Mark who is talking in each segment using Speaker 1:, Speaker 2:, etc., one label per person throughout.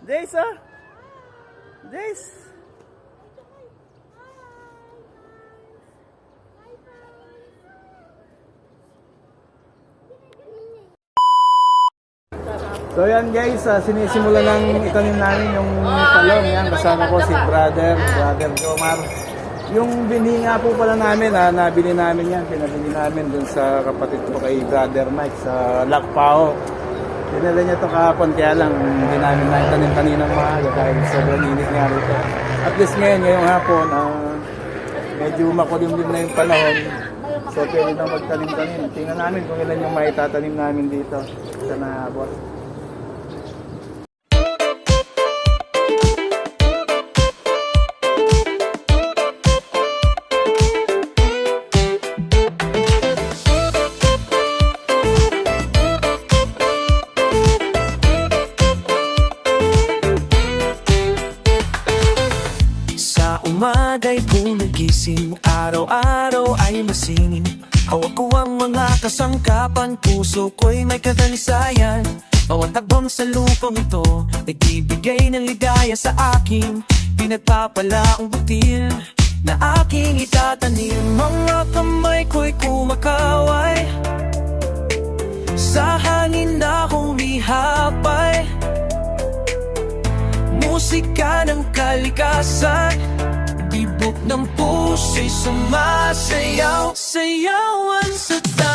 Speaker 1: Days, ah. Days. So yan guys, ah, sinisimula ng itanim namin yung talong. Yan, kasama ko si brother, brother Jomar. Yung binhi nga po pala namin, ah, nabili namin yan. Pinabili namin dun sa kapatid ko kay brother Mike sa Lakpao. Dinala niya to kahapon, kaya lang hindi namin naitanim kaninang maaga dahil sobrang init nga rito. At least ngayon, ngayong hapon, ah, medyo makulimlim na yung panahon. So pwede na magtanim-tanim. Tingnan namin kung ilan yung maitatanim namin dito sa naabot.
Speaker 2: Gumigising Araw-araw ay masingin. Hawak ko ang mga kasangkapan Puso ko'y may kadalisayan. Bawat tagbong sa lupang ito Nagbibigay ng ligaya sa akin. Pinagpapala ang butil Na aking itatanim. Mga kamay ko'y kumakaway. Sa hangin na humihapay. Musika ng kalikasan Tibok ng puso'y sumasayaw Sayawan sa taniman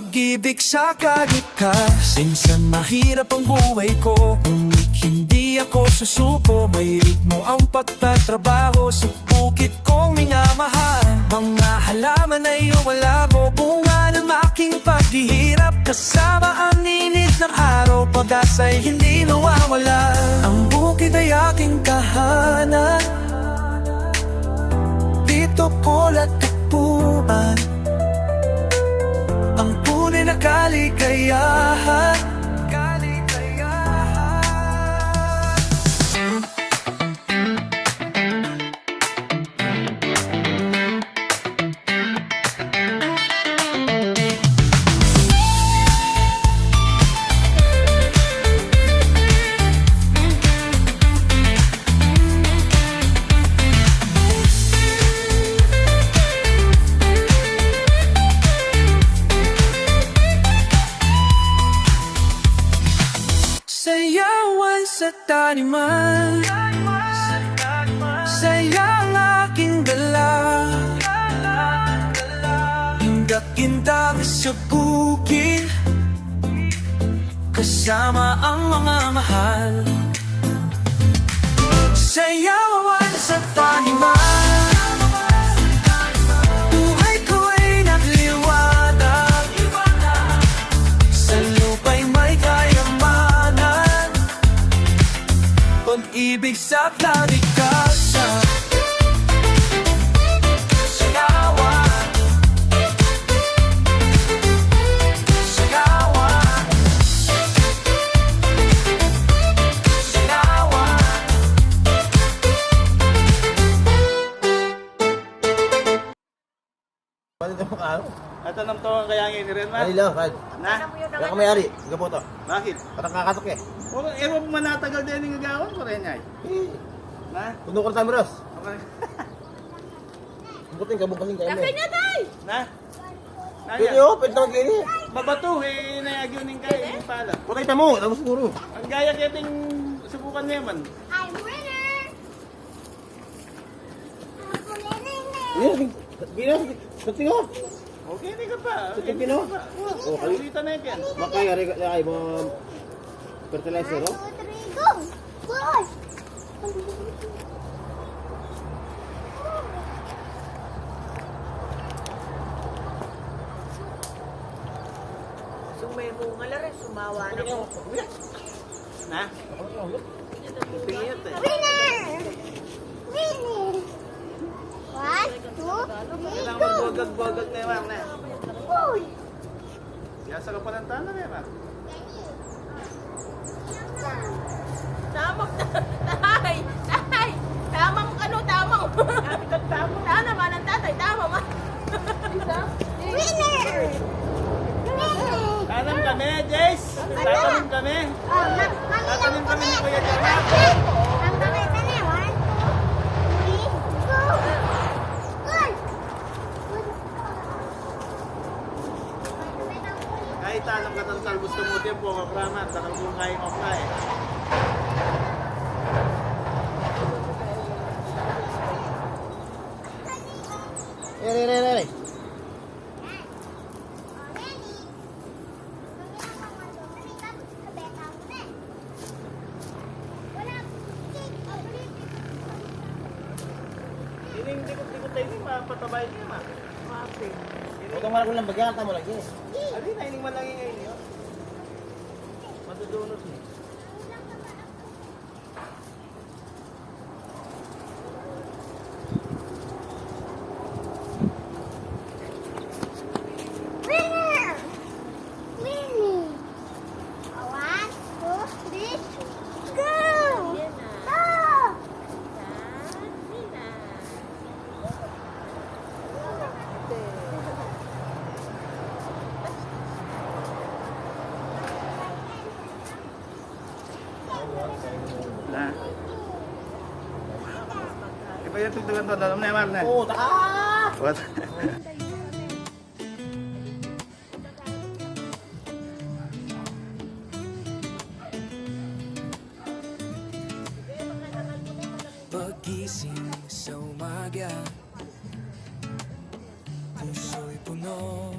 Speaker 2: Pag-ibig sa kalikas. Minsan mahirap ang buhay ko. Ngunit hindi ako susuko. May ritmo ang pagtatrabaho Sa bukit kong minamahal. Mga halaman ay umalabo Bunga ng aking paghihirap. Kasama ang init ng araw. Pag-asa'y hindi nawawala. Ang bukid ay aking tahanan Dito ko latagpuan tunay na sa taniman Sayang aking dala. Indak-indak sa bukid Kasama ang mga mahal. Sayawan sa taniman
Speaker 3: Ano ito mga ano?
Speaker 1: At anong to kaya ngayon rin,
Speaker 3: Ano
Speaker 1: ma?
Speaker 3: lang, Kyle?
Speaker 1: Na?
Speaker 3: Kaya ka may-ari, sige po to.
Speaker 1: Bakit?
Speaker 3: Parang kakatok eh.
Speaker 1: O, ewan mo manatagal din yung gagawin ko rin ay.
Speaker 3: Eh,
Speaker 1: Na?
Speaker 3: puno ko ng tameras.
Speaker 1: Okay.
Speaker 3: Buting kabukasing kayo mo.
Speaker 1: Na?
Speaker 3: Pwede
Speaker 1: Naya?
Speaker 3: oh, pwede naman kayo eh.
Speaker 1: Babato, eh, nayagyunin ka, eh, yung pala.
Speaker 3: Putay pa mo, tapos siguro.
Speaker 1: Ang gaya kiting subukan niya man.
Speaker 4: I'm winner!
Speaker 3: Yan, gina, pati nga.
Speaker 1: Okay, hindi ka pa.
Speaker 3: Sa
Speaker 1: Hindi
Speaker 3: Pino?
Speaker 1: ka pa.
Speaker 3: Okay.
Speaker 1: Oh, Ulitan na yan.
Speaker 3: Makaya, rega, ay, mga fertilizer, oh.
Speaker 4: Two, three, go! Boy!
Speaker 5: Sumay mo nga rin, sumawa na po.
Speaker 1: Na?
Speaker 3: Ako,
Speaker 1: Pingit eh.
Speaker 4: Winner! Winner! One, two, three,
Speaker 1: Magbogag-bogag na yung na.
Speaker 4: Uy!
Speaker 1: Kaya sa kapalantan na rin ah.
Speaker 5: Tamang, tay, tay, tamang ano, tamang. tamang na naman ang tatay, tama ma.
Speaker 4: Winner!
Speaker 1: Tanam kami, Jace! Tatanim kami!
Speaker 4: Oh, lang
Speaker 1: kami ni. Kuya Jomar.
Speaker 3: Ini,
Speaker 1: ini, ini. Ini tikut-tikut ini mah patabaynya mah. Maafin.
Speaker 3: Huwag kang marag lagi.
Speaker 1: Ano yun,
Speaker 4: naining ini, lang. 上
Speaker 1: の地。Yung tugtugan to, alam na yung na.
Speaker 3: Oo, taka!
Speaker 1: What?
Speaker 2: Pagising sa umaga Puso'y puno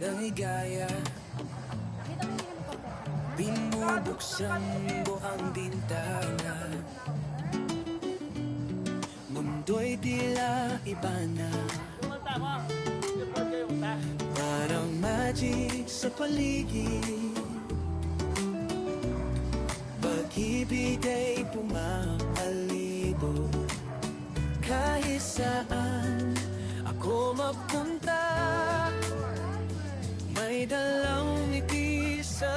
Speaker 2: ng higaya Binubuksan mo ang bintana Mundo'y tila iba na. Parang magic sa paligid. Pag-ibig ay pumapalido. Kahit saan ako mapunta May dalang ngiti sa